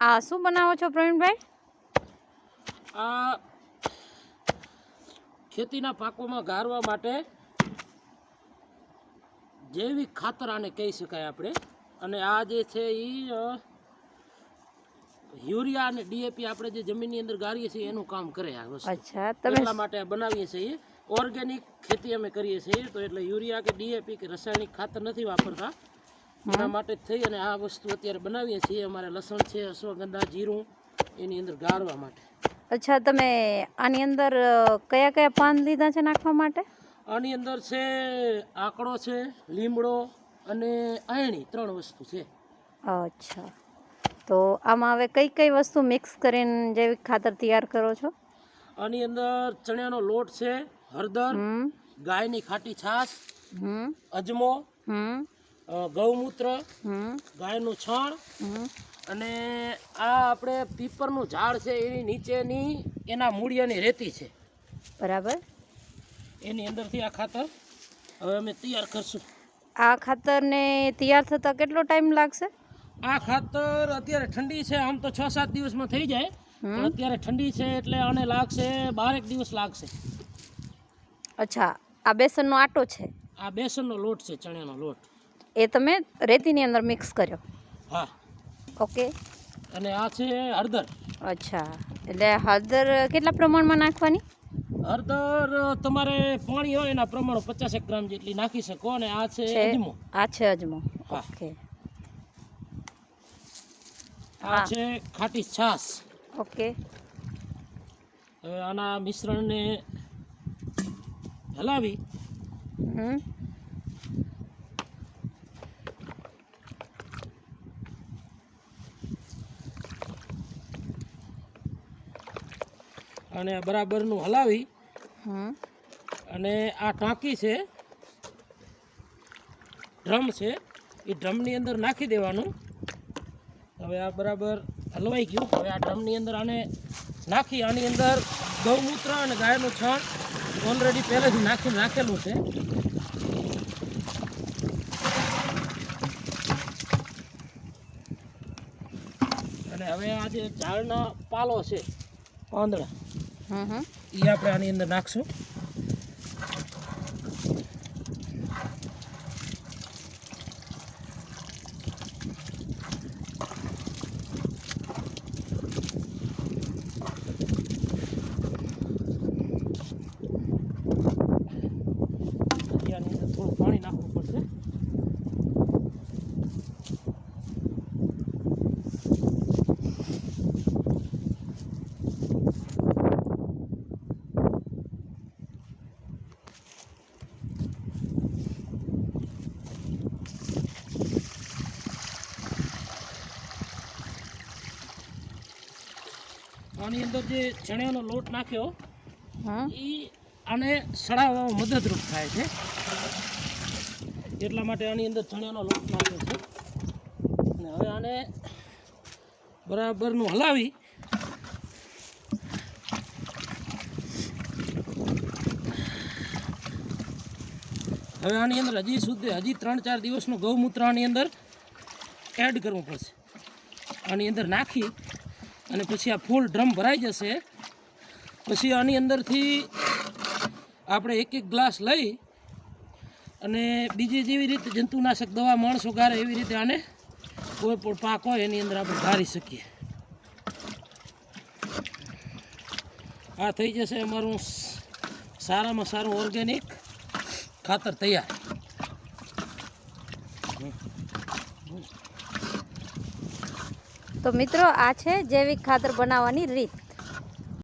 આ શું બનાવો છો પ્રવીણભાઈ? આ ખેતીના પાકોમાં ગારવા માટે જૈવિક ખાતર આને કહી શકાય આપણે. અને આ જે છે એ યુરિયા અને ડીએપી આપણે જે જમીનની અંદર ગારીએ છીએ એનું કામ કરે આ વસ્તુ. અચ્છા તમે એટલા માટે બનાવીએ છીએ. ઓર્ગેનિક ખેતી અમે કરીએ છીએ તો એટલે યુરિયા કે ડીએપી કે રાસાયણિક ખાતર નથી વાપરતા. એના માટે થઈ અને આ વસ્તુ અત્યારે બનાવીએ છીએ. અમારે લસણ છે અશ્વગંધા જીરું એની અંદર ગાળવા માટે. અચ્છા તમે આની અંદર કયા કયા પાન લીધા છે નાખવા માટે? આની અંદર છે આકડો છે લીમડો અને આયણી ત્રણ વસ્તુ છે. અચ્છા. તો આમાં હવે કઈ કઈ વસ્તુ મિક્સ કરીને જૈવિક ખાતર તૈયાર કરો છો? આની અંદર ચણાનો લોટ છે હળદર ગાયની ખાટી છાશ હમ. અજમો ગૌમૂત્ર ગાયનું છણ અને આ આપણે પીપરનું ઝાડ છે એની નીચેની એના મૂળિયાની રેતી છે. બરાબર. એની અંદરથી આ ખાતર હવે અમે તૈયાર કરશું. આ ખાતરને તૈયાર થતાં કેટલો ટાઈમ લાગશે? આ ખાતર અત્યારે ઠંડી છે આમ તો છ સાત દિવસમાં થઈ જાય પણ અત્યારે ઠંડી છે એટલે આને લાગશે બારેક દિવસ લાગશે. અચ્છા આ બેસનનો આટો છે? આ બેસનનો લોટ છે ચણાનો લોટ. એ તમે રેતીની અંદર મિક્સ કર્યો. હા. ઓકે. અને આ છે હળદર. અચ્છા. એટલે હળદર કેટલા પ્રમાણમાં નાખવાની? હળદર તમારે પાણી હોય એના પ્રમાણે પચાસેક ગ્રામ જેટલી નાખી શકો અને આ છે અજમો. આ છે અજમો. ઓકે. આ છે ખાટી છાશ. ઓકે. હવે આના મિશ્રણને હલાવી હમ. અને બરાબરનું હલાવી. અને આ ટાંકી છે ડ્રમ છે એ ડ્રમની અંદર નાખી દેવાનું. હવે આ બરાબર હલવાઈ ગયું. હવે આ ડ્રમની અંદર આને નાખી આની અંદર ગૌમૂત્ર અને ગાયનું છણ ઓલરેડી પહેલેથી નાખી નાખેલું છે. અને હવે આ જે ઝાડના પાલો છે પાંદડા. એ આપણે આની અંદર નાખશું હજી આની અંદર થોડું પાણી નાખવું પડશે આની અંદર જે ચણાનો લોટ નાખ્યો એ આને સડાવવામાં મદદરૂપ થાય છે. એટલા માટે આની અંદર ચણાનો લોટ નાખ્યો છે. અને હવે આને બરાબરનું હલાવી હવે આની અંદર હજી સુધી હજી ત્રણ ચાર દિવસનું ગૌમૂત્ર આની અંદર એડ કરવું પડશે. આની અંદર નાખી અને પછી આ ફૂલ ડ્રમ ભરાઈ જશે. પછી આની અંદરથી આપણે એક એક ગ્લાસ લઈ અને બીજી જેવી રીતે જંતુનાશક દવા, માણસો ગારે એવી રીતે આને કોઈ પણ પાક હોય એની અંદર આપણે ધારી શકીએ. આ થઈ જશે અમારું સારામાં સારું ઓર્ગેનિક ખાતર તૈયાર. તો મિત્રો આ છે જૈવિક ખાતર બનાવવાની રીત.